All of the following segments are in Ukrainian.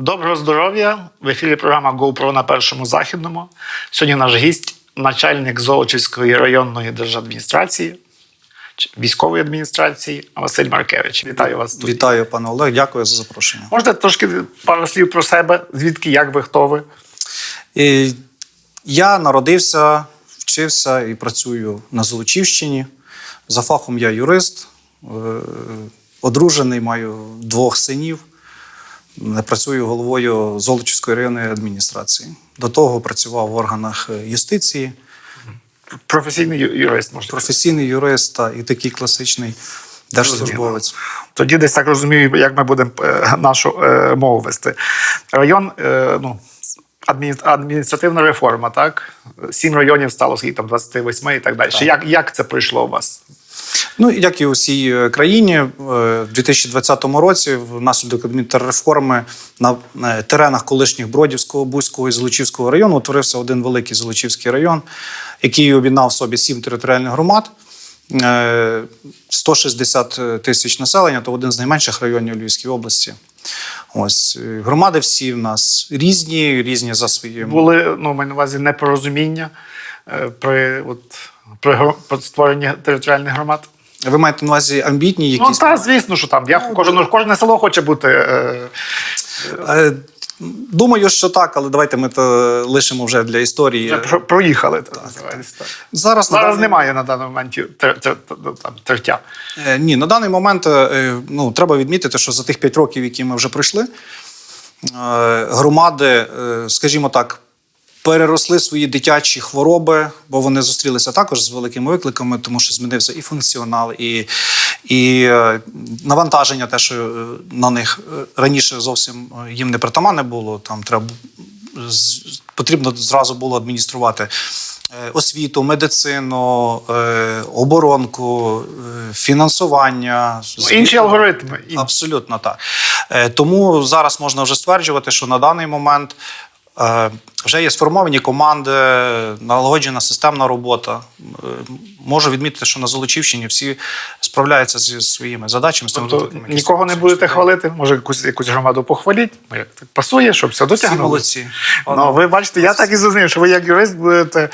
Доброго здоров'я! В ефірі програма GoPro на першому західному. Сьогодні наш гість, начальник Золочівської районної держадміністрації, військової адміністрації Василь Маркевич. Вітаю вас тут. Вітаю, пане Олег. Дякую за запрошення. Можете трошки пару слів про себе, звідки, як ви, хто ви? І я народився, вчився і працюю на Золочівщині. За фахом я юрист, е, одружений, маю двох синів. Е, Працюю головою Золочівської районної адміністрації. До того працював в органах е, юстиції, Професійний юрист, можна. професійний юрист та і такий класичний держслужбовець. Тоді десь так розумію, як ми будемо е, нашу е, мову вести. Район, е, ну, адміністративна реформа, так? Сім районів стало скільки там 28 і так далі. Як, як це пройшло у вас? Ну, як і у всій е, країні, е, в 2020 році, внаслідок адмінтерреформи на е, теренах колишніх Бродівського, Бузького і Золочівського району утворився один великий Золочівський район, який об'єднав в собі сім територіальних громад. Е, 160 тисяч населення, то один з найменших районів Львівської області. Ось громади всі в нас різні, різні за своїм Були, ну, маю на увазі, непорозуміння при, от, при, при створенні територіальних громад? Ви маєте на увазі амбітні Ну, так, звісно, що там. Я, кожен, кожне село хоче бути. Е, Е, Думаю, що так, але давайте ми то лишимо вже для історії. про- проїхали. Так, називається, так. Зараз, на Зараз даний- немає на даний момент тер, тер, тертя. Е, Ні, на даний момент е, ну, треба відмітити, що за тих 5 років, які ми вже пройшли, е, громади, е, скажімо так, переросли свої дитячі хвороби, бо вони зустрілися також з великими викликами, тому що змінився і функціонал, і, і е, навантаження, те, що е, на них е, раніше зовсім їм не притаманне було. Там треба потрібно зразу було адмініструвати. Освіту, медицину, оборонку, фінансування, Ну, інші алгоритми. Абсолютно так. Тому зараз можна вже стверджувати, що на даний момент вже є сформовані команди, налагоджена системна робота. Е, Можу відмітити, що на Золочівщині всі справляються зі своїми задачами. Тобто нікого не будете людей. хвалити, може якусь, якусь громаду похваліть, як так пасує, щоб все Всі молодці. Ну, ви бачите, я так і зрозумів, що ви як юрист будете,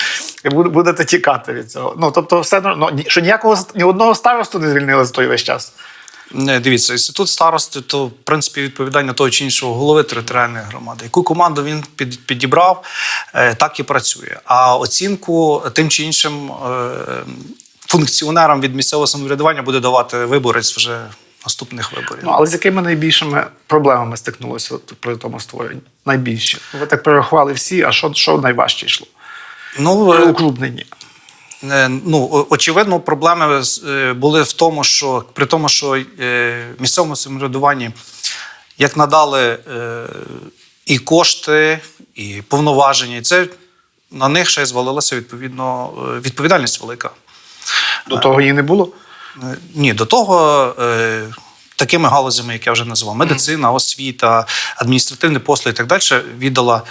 будете тікати від цього. Ну, тобто, все ну, що ніякого ні одного старосту не звільнили за той весь час. Не, дивіться, інститут старости, то в принципі відповідання того чи іншого голови територіальної громади. Яку команду він під, підібрав, е, так і працює. А оцінку тим чи іншим е, функціонерам від місцевого самоврядування буде давати виборець вже наступних виборів. Ну, але з якими найбільшими проблемами стикнулося при тому створенні? Найбільші. Ви так перерахували всі, а що, що найважче йшло? Ну, е. Е, Ну, очевидно, проблеми е, були в тому, що при тому, що е, місцевому самоврядуванні як надали е, і кошти, і повноваження, і це на них ще й звалилася відповідно е, відповідальність велика. До того її не було. Е, Ні, до того е, такими галузями, як я вже назвав, медицина, освіта, адміністративні послуги і так далі, віддала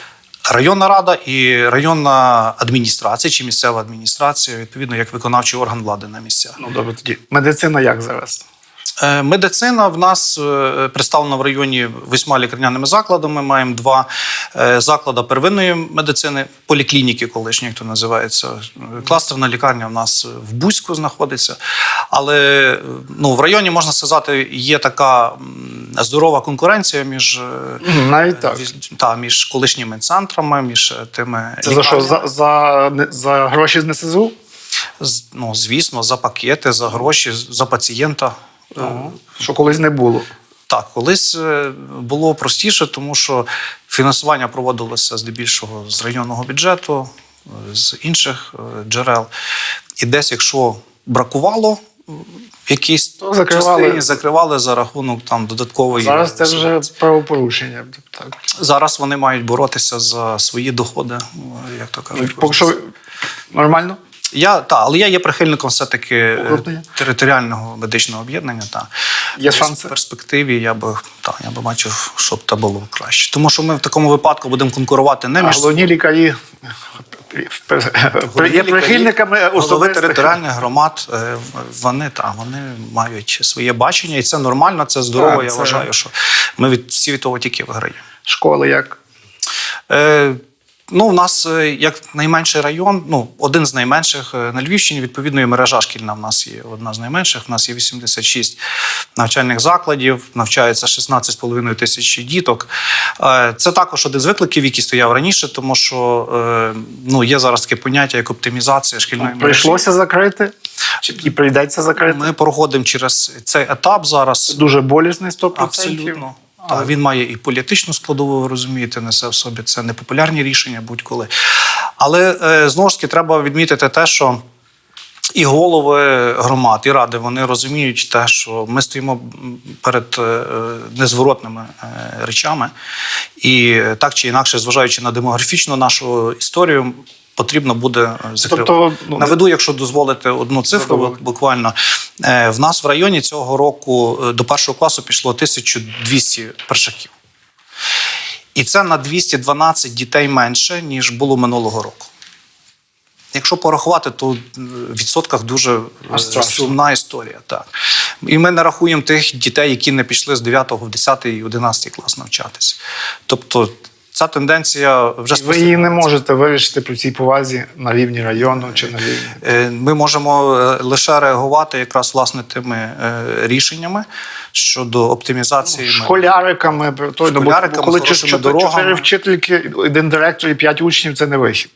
районна рада і районна адміністрація чи місцева адміністрація, відповідно, як виконавчий орган влади на місцях. Ну, добре, тоді. Медицина як зараз? Е, Медицина в нас е, представлена в районі восьма лікарняними закладами. Маємо два е, заклади первинної медицини, поліклініки, колишні, як то називається. Кластерна лікарня в нас в Бузьку знаходиться. Але ну, в районі можна сказати, є така здорова конкуренція між, Навіть так. та, між колишніми центрами, між тими Це за що? За, за, за гроші з НСЗУ? Ну, звісно, за пакети, за гроші, за пацієнта. Е, Що колись не було. Так, колись е, було простіше, тому що фінансування проводилося здебільшого з районного бюджету, е, з інших джерел. І десь, якщо бракувало в якійсь То закривали. частині, закривали за рахунок там додаткової. Зараз це вже правопорушення. Так. зараз вони мають боротися за свої доходи, як то кажуть. Поки що нормально? Я та, але я є прихильником все-таки е, територіального медичного об'єднання. Та Є шанси? в перспективі. Я би та я би бачив, щоб це було краще. Тому що ми в такому випадку будемо конкурувати не між головні лікарі є прихильниками голови територіальних громад. е, Вони та вони мають своє бачення, і це нормально, це здорово. Так, я це- вважаю, що ми від всі від того тільки виграємо. школи як? Е, ну, у нас е, як найменший район, ну, один з найменших е, на Львівщині, відповідно, і мережа шкільна в нас є одна з найменших. У нас є 86 навчальних закладів, навчається 16,5 тисяч діток. Е, це також один з викликів, який стояв раніше, тому що ну, є зараз таке поняття, як оптимізація шкільної мережі. Прийшлося закрити? Чи і прийдеться закрити? Ми проходимо через цей етап зараз. Дуже болісний 100%. Абсолютно. Та, він має і політичну складову, ви розумієте, несе в собі це непопулярні рішення будь-коли. Але е, знову ж таки треба відмітити те, що і голови громад, і ради вони розуміють те, що ми стоїмо перед е, незворотними е, речами, і так чи інакше, зважаючи на демографічну нашу історію. Потрібно буде е, закривати. Тобто, ну, Наведу, якщо дозволите одну цифру, Добре. буквально Е, в нас в районі цього року е, до першого класу пішло 1200 першаків. І це на 212 дітей менше, ніж було минулого року. Якщо порахувати, то в відсотках дуже страшно. сумна історія. Так. І ми не рахуємо тих дітей, які не пішли з 9 10 і 11 клас навчатися. Тобто ця тенденція вже Ви її не можете вирішити при цій повазі на рівні району чи на рівні. Е, Ми можемо е, лише реагувати якраз власне тими е, рішеннями щодо оптимізації. мережі. Школяриками, той, ну, Школяриками, коли чотири, вчительки, один директор і п'ять учнів це не вихід.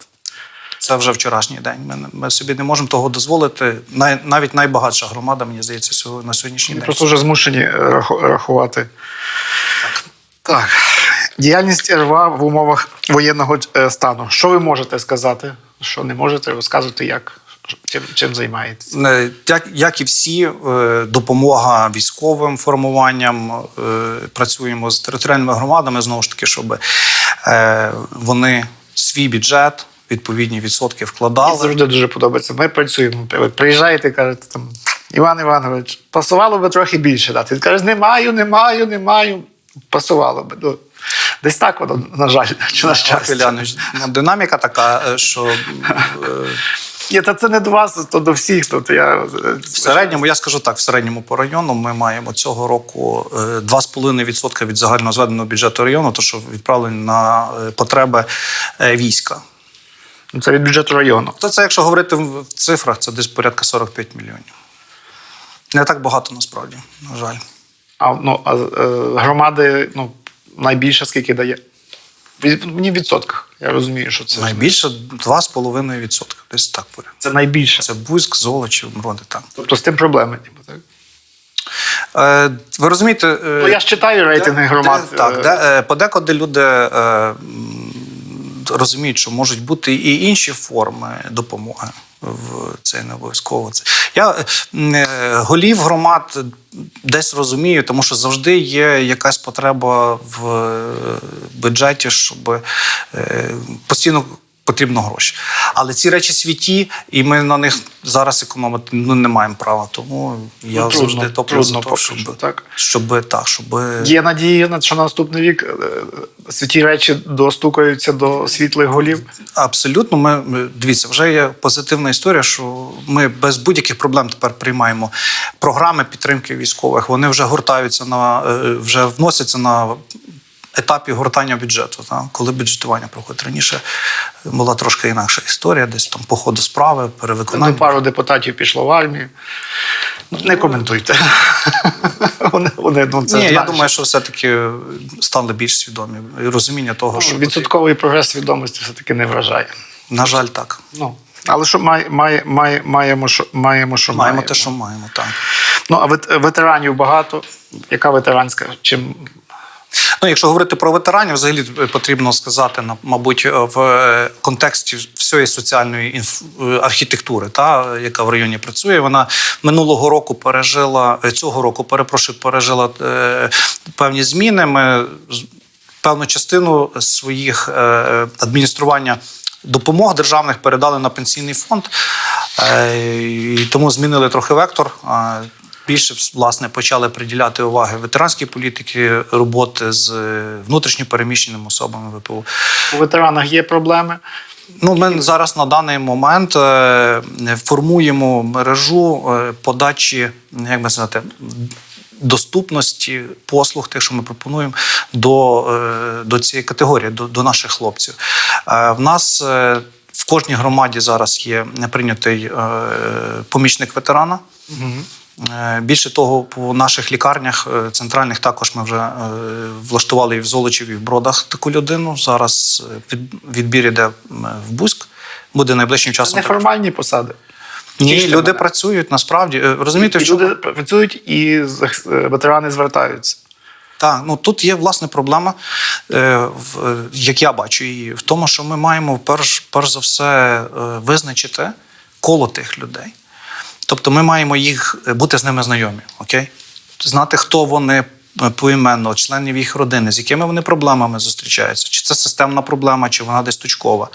Це вже вчорашній день. Ми, ми собі не можемо того дозволити. Най, навіть найбагатша громада, мені здається, на сьогоднішній Ми день. просто вже змушені раху- рахувати. Так. Діяльність РВА в умовах воєнного е, стану. Що ви можете сказати? Що не можете розказувати, як чим, чим займаєтесь? Е, Як, як і всі, е, допомога військовим формуванням. Працюємо з територіальними громадами знову ж таки, щоб вони свій бюджет, відповідні відсотки Мені вкладали. завжди дуже подобається. Ми працюємо. Ви приїжджаєте і кажете, там, Іван Іванович, пасувало би трохи більше дати. Він каже, не маю, не маю, не маю. Пасувало би. Десь так воно, на жаль, чи на щастя. Динаміка така, е, що е, Ні, та це не до вас, то до всіх. Тобто я, е, В середньому, я скажу так, в середньому по району ми маємо цього року е, 2,5% від загально зведеного бюджету району, то що відправлені на потреби війська. Ну, Це від бюджету району. То це, якщо говорити в цифрах, це десь порядка 45 мільйонів. Не так багато насправді, на жаль. А, ну, а громади ну, найбільше скільки дає? Мені в відсотках. Я розумію, що це, Найбільше 2,5%. Десь так поряд. це найбільше. Це Бузьк, Золочів, Мроди там. Тобто з тим проблеми. ніби, Так? Е, ви розумієте, е, Ну, я ж читаю рейтинги Де- громад. де- так, е, де, е, подекуди люди е, розуміють, що можуть бути і інші форми допомоги. В це не обов'язково. Це я е, е, голів громад десь розумію, тому що завжди є якась потреба в е, бюджеті, щоб постійно потрібно гроші. Але ці речі святі, і ми на них зараз економити ну, не маємо права. Тому я Ну, трудно, завжди топлю за поки щоб, так. щоб так, щоб Є надії, на- що на наступний рік е, святі речі достукаються до світлих голів. Абсолютно, ми дивіться, вже є позитивна історія, що ми без будь-яких проблем тепер приймаємо програми підтримки військових. Вони вже гортаються на е, вже вносяться на етапі гортання бюджету. Та? Коли бюджетування проходить раніше, була трошки інакша історія, десь там по ходу справи, Ну, перевиконання. пару депутатів пішло в армію. Ну, Не коментуйте. вони, вони, ну, це Ні, я думаю, що все-таки стали більш свідомі і розуміння того, що відсотковий прогрес свідомості все-таки не вражає. на жаль, так. Ну, але що має, має, має, маємо, що маємо, що Маємо те, що маємо, так. Ну, а ветеранів багато. Яка ветеранська? Чим Ну, якщо говорити про ветеранів, взагалі потрібно сказати, мабуть, в е, контексті всієї соціальної е, архітектури, та, яка в районі працює, вона минулого року пережила, е, цього року, перепрошую, пережила е, певні зміни. Ми певну частину своїх е, адміністрування допомог державних передали на пенсійний фонд, е, і тому змінили трохи вектор. Більше власне почали приділяти уваги ветеранській політики, роботи з е, внутрішньо переміщеними особами ВПУ. у ветеранах є проблеми? Ну, ми зараз на даний момент е, формуємо мережу е, подачі, як би сказати, доступності послуг, тих, що ми пропонуємо, до, до цієї категорії, до, до наших хлопців. В нас в кожній громаді зараз є прийнятий помічник ветерана. Е, Більше того, по наших лікарнях е, центральних також ми вже е, влаштували і в Золочеві, і в Бродах таку людину. Зараз е, відбір іде в Бузьк. Буде найближчим часом. також. неформальні посади. Ні, Ті люди працюють насправді. Е, Розумієте, І чому? люди працюють і е, ветерани звертаються. Так, ну тут є власне проблема, е, в, е, як я бачу її, в тому, що ми маємо перш, перш за все е, визначити коло тих людей. Тобто ми маємо їх е, бути з ними знайомі, окей? Знати, хто вони е, поіменно, членів їх родини, з якими вони проблемами зустрічаються. Чи це системна проблема, чи вона десь точкова.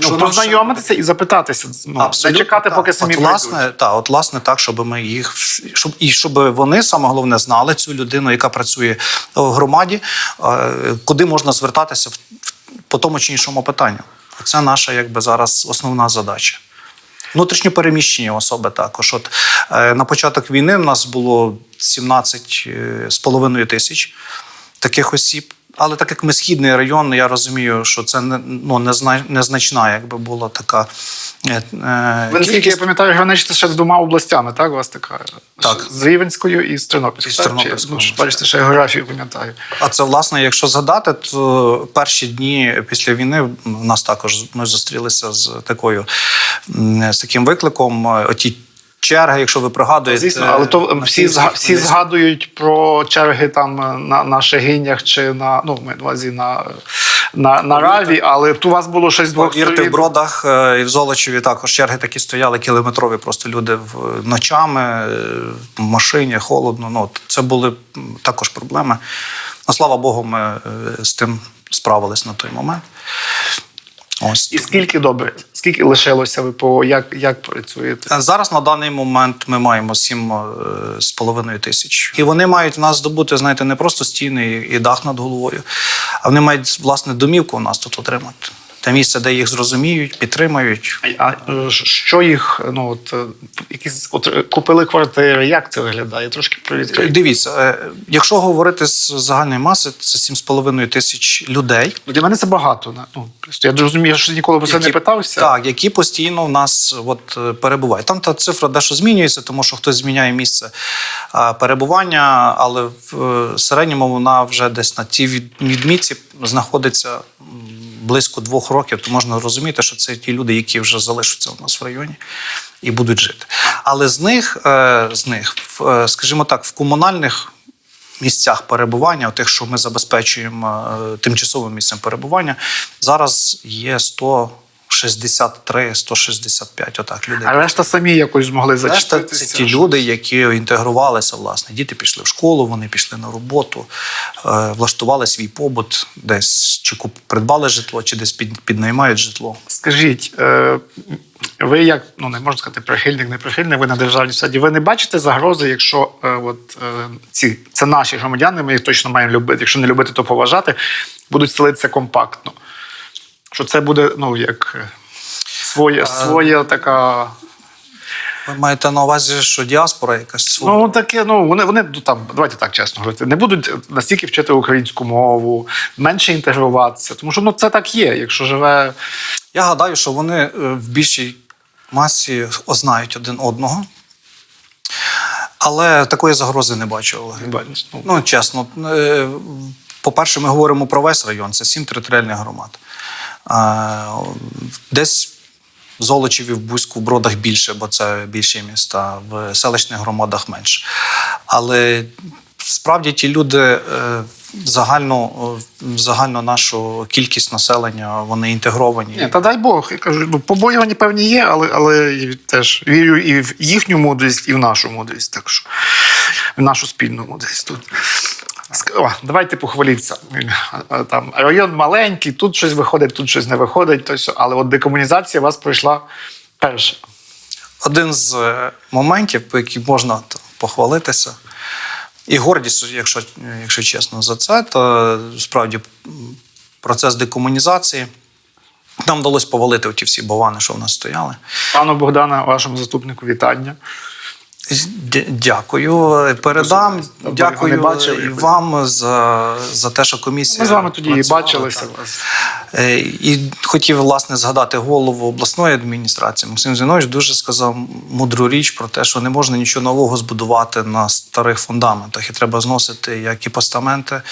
Ну, Що познайомитися і запитатися. Ну, не чекати, так. поки самі от, власне, та, от, власне, так, щоб ми їх щоб і щоб вони саме головне знали цю людину, яка працює в громаді, е, куди можна звертатися в- в- по тому чи іншому питанню. Це наша, якби зараз основна задача. Внутрішньо переміщені особи також. От е, на початок війни в нас було 17 е, з половиною тисяч таких осіб. Але так як ми східний район, я розумію, що це не ну незначна, якби була така. е, е, Ви наскільки я пам'ятаю, граничите ще з двома областями, так? У вас така Так. з Рівенською і з Тернопільською. І з так? Чи- Ну, бачите, ще географію пам'ятаю. А це, власне, якщо згадати, то перші дні після війни в нас також ми зустрілися з такою з таким викликом. е, Оті черги, якщо ви пригадуєте, Звісно, але то всі, Київській всі згадують про черги там е, на, на Шегинях чи на ну на увазі на, на, на Раві, але тут у вас було щось двох Повірте, в бродах е, і в Золочеві також черги такі стояли кілометрові. Просто люди ночами е, в машині, холодно. Ну це були також проблеми. Ну, слава Богу, ми е, з тим справились на той момент. Ось І скільки добре? Скільки лишилося ви по як, як працюєте? Е, Зараз на даний момент ми маємо сім е, з половиною тисяч. І вони мають в нас здобути, знаєте, не просто стіни і дах над головою, а вони мають власне домівку у нас тут отримати. Те місце, де їх зрозуміють, підтримають. А що їх ну от е, якісь от е, купили квартири? Як це виглядає? Трошки привідкрити. Дивіться, е, якщо говорити з загальної маси, це 7,5 тисяч людей. Ну, Для мене це багато. Ну просто я розумію, що ніколи про це не питався. Так, які постійно в нас от, перебувають. Там та цифра дещо змінюється, тому що хтось зміняє місце перебування, але в середньому вона вже десь на тій від- відмітці знаходиться близько двох років, то можна розуміти, що це ті люди, які вже залишаться у нас в районі і будуть жити. Але з них, е, з них, е, скажімо так, в комунальних місцях перебування, тих, що ми забезпечуємо е, тимчасовим місцем перебування, зараз є 163, 165 отак людей. А решта самі якось змогли Решта це ті люди, які інтегрувалися, власне. Діти пішли в школу, вони пішли на роботу, е, влаштували свій побут, десь чи придбали житло, чи десь під, піднаймають житло. Скажіть, е, ви як ну не можна сказати прихильник, не прихильник, ви на державній саді. Ви не бачите загрози, якщо е, от е, ці це наші громадяни, ми їх точно маємо любити. Якщо не любити, то поважати, будуть селитися компактно. Що це буде, ну як е, своя, своя така. Ви маєте на увазі, що діаспора якась свого? Ну таке, ну вони вони ну, там, давайте так чесно говорити, не будуть настільки вчити українську мову, менше інтегруватися. Тому що ну це так є. Якщо живе Я гадаю, що вони е, в більшій масі ознають один одного. Але такої загрози не бачу, Олег. ну, Ну, чесно, е, по-перше, ми говоримо про весь район, це сім територіальних громад. Десь в Золочеві, в Бузьку, в Бродах більше, бо це більші міста, в селищних громадах менше. Але справді ті люди е, загально, е, загально нашу кількість населення, вони інтегровані. Ні, та дай Бог, я кажу, ну побоювання певні є, але, але теж вірю і в їхню мудрість, і в нашу мудрість. Так що в нашу спільну мудрість тут. О, давайте похваліться. Е, Там район маленький, тут щось виходить, тут щось не виходить. То. Але от декомунізація у вас пройшла перша. Один з е, моментів, по яким можна похвалитися, і гордість, якщо, якщо чесно, за це, то справді процес декомунізації. Нам вдалося повалити ті всі бовани, що в нас стояли. Пану Богдана, вашому заступнику, вітання. Дя- Дякую. Передам. Дякую і вам за, за те, що комісія. Ми з вами тоді і бачилися. Е, І хотів власне згадати голову обласної адміністрації. Максим Зінович дуже сказав мудру річ про те, що не можна нічого нового збудувати на старих фундаментах, і треба зносити як і постаменти,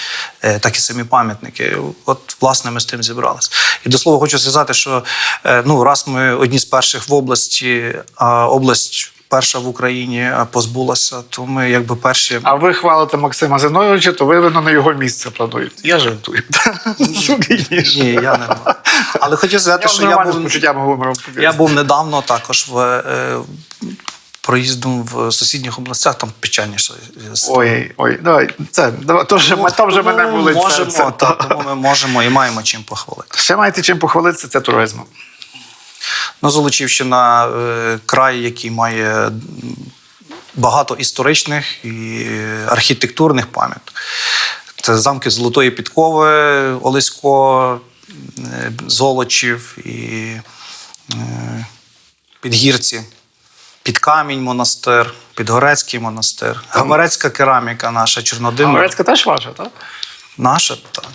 е, так і самі пам'ятники. От власне ми з тим зібралися. І до слова хочу сказати, що е, ну раз ми одні з перших в області, а область. Перша в Україні е, позбулася, то ми якби перші. А ви хвалите Максима Зиновича, то ви на його місце плануєте. Я жартую. Ні, я не. Але хотів сказати, що я був. Я був недавно також в е, проїздом в сусідніх областях, там печальніше. Ой, ой, давай, це, давай, то вже, то вже мене болить можемо, серце. та, тому ми можемо і маємо чим похвалити. Ще маєте чим похвалитися, це туризмом. Ну, Золочівщина е, край, який має багато історичних і архітектурних пам'яток. Це замки Золотої Підкови, Олесько, е, Золочів і е, Підгірці, Підкамінь монастир, Підгорецький монастир, Гамарецька кераміка наша, Чорнодимна. Грецька теж ваша, так? Наша, так.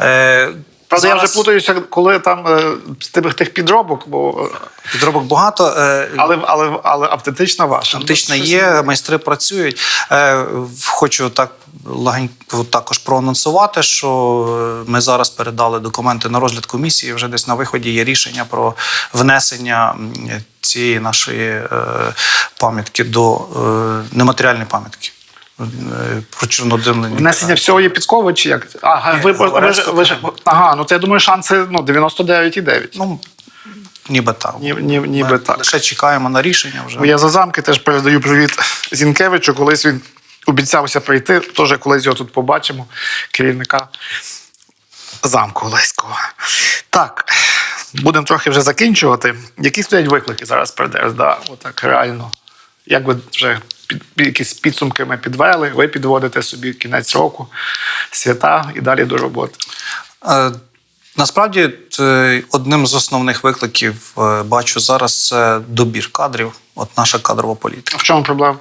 Е, Правда, я вже зараз плутаюся, коли там е, з тих, тих підробок, бо е, Підробок багато. Е, але, але, але автентична ваша. Автентична Ну, є, майстри працюють. Хочу так легенько також проанонсувати, що ми зараз передали документи на розгляд комісії. Вже десь на виході є рішення про внесення цієї нашої пам'ятки до нематеріальної пам'ятки. Про чорнодимлення. Внесення всього є підкови чи як? Ага, ви, ви, ви, ж- ви, ж- ага, ну це я думаю, шанси ну, 99,9. Ну, ніби так. Ні, ні, ніби Ми так. Лише чекаємо на рішення вже. Я за замки теж передаю привіт Зінкевичу. Колись він обіцявся прийти. Теж колись його тут побачимо, керівника замку Олеського. Так, будемо трохи вже закінчувати. Які стоять виклики зараз перед РСДА? Отак реально. Як ви вже якісь підсумки ми підвели, ви підводите собі кінець року, свята і далі до роботи. Е, Насправді, одним з основних викликів е, бачу зараз це добір кадрів, от наша кадрова політика. В чому проблема?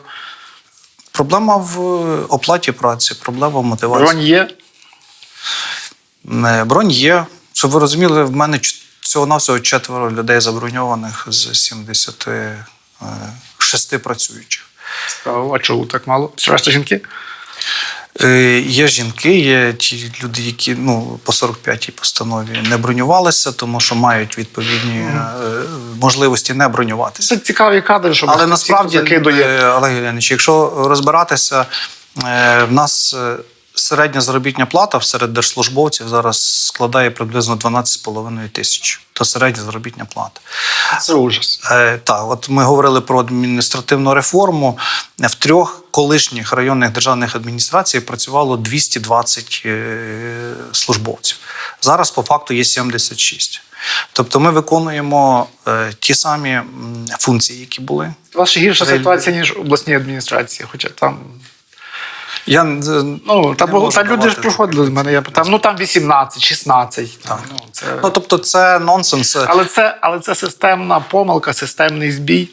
Проблема в е, оплаті праці, проблема в мотивації. Бронь є. Е, Бронь є. Щоб ви розуміли, в мене всього навсього четверо людей заброньованих з 76 працюючих. А чого так мало? Все решта жінки? Е, Є жінки, є ті люди, які ну по 45-й постанові не бронювалися, тому що мають відповідні е, можливості не бронюватися. Це цікаві кадри, щоб Але насправді, закидує. е, Олег Євгенович, якщо розбиратися, е, в нас середня заробітня плата серед держслужбовців зараз складає приблизно 12,5 тисяч. То середня заробітня плата. Це ужас. Е, так, от ми говорили про адміністративну реформу. В трьох колишніх районних державних адміністрацій працювало 220 е, службовців. Зараз по факту є 76. Тобто ми виконуємо е, ті самі функції, які були. У вас ще гірша ситуація, ніж в обласній адміністрації, хоча там. Я, е, Ну, та, можу та люди ж приходили до мене. Я питав, ну там 18, 16. Так. Ну, це... Ну, тобто, це нонсенс. але, це, але це системна помилка, системний збій.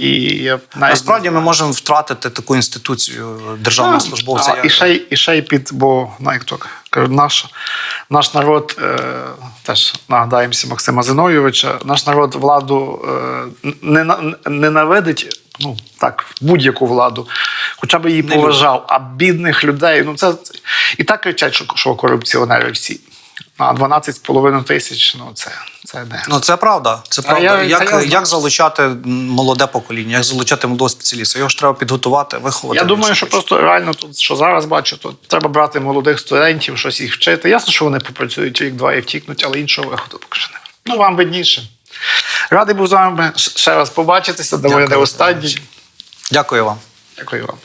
І я Насправді ми можемо втратити таку інституцію державного службовця. А, і, ще, і ще й під, бо ну, як то кажуть, наш, наш народ, е, теж нагадаємося Максима Зиновійовича, наш народ владу е, не, на- ненавидить, ну так, будь-яку владу, хоча б її Не поважав, а бідних людей, ну це і так кричать, що, що корупціонери всі. А 12,5 тисяч, ну це, це не. Ну це правда. Це правда. я- як, це я як залучати молоде покоління, як залучати молодого спеціаліста? Його ж треба підготувати, виховати. Я думаю, що хоче. просто реально тут, що зараз бачу, то треба брати молодих студентів, щось їх вчити. Ясно, що вони попрацюють рік-два і втікнуть, але іншого виходу поки що немає. Ну, вам видніше. Радий був з вами ще раз побачитися, доволі не останній. Дякую вам. Дякую вам.